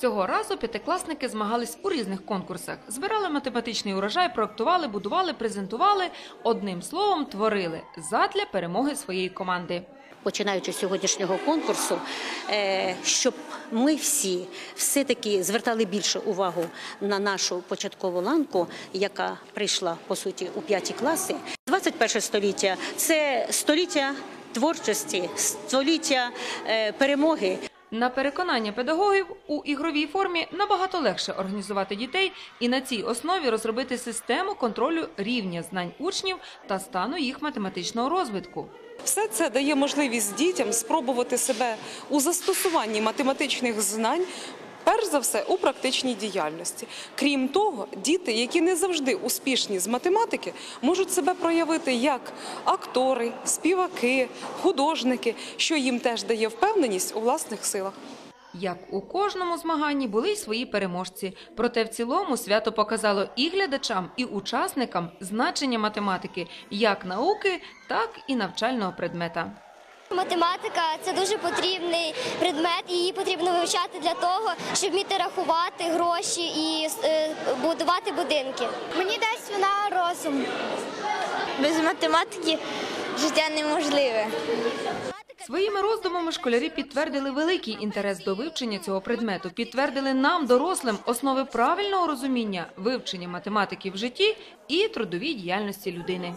Цього разу п'ятикласники змагались у різних конкурсах. Збирали математичний урожай, проектували, будували, презентували. Одним словом, творили задля перемоги своєї команди. починаючи з сьогоднішнього конкурсу, е, щоб ми всі все-таки звертали більше увагу на нашу початкову ланку, яка прийшла по суті у п'яті класи. 21 століття це століття творчості, століття е, перемоги. На переконання педагогів у ігровій формі набагато легше організувати дітей і на цій основі розробити систему контролю рівня знань учнів та стану їх математичного розвитку. Все це дає можливість дітям спробувати себе у застосуванні математичних знань. Перш за все у практичній діяльності. Крім того, діти, які не завжди успішні з математики, можуть себе проявити як актори, співаки, художники, що їм теж дає впевненість у власних силах. Як у кожному змаганні були й свої переможці. Проте в цілому свято показало і глядачам, і учасникам значення математики як науки, так і навчального предмета. Математика це дуже потрібний предмет, і її потрібно вивчати для того, щоб вміти рахувати гроші і е, будувати будинки. Мені дасть вона розум. Без математики життя неможливе. Своїми роздумами школярі підтвердили великий інтерес до вивчення цього предмету, підтвердили нам, дорослим, основи правильного розуміння вивчення математики в житті і трудовій діяльності людини.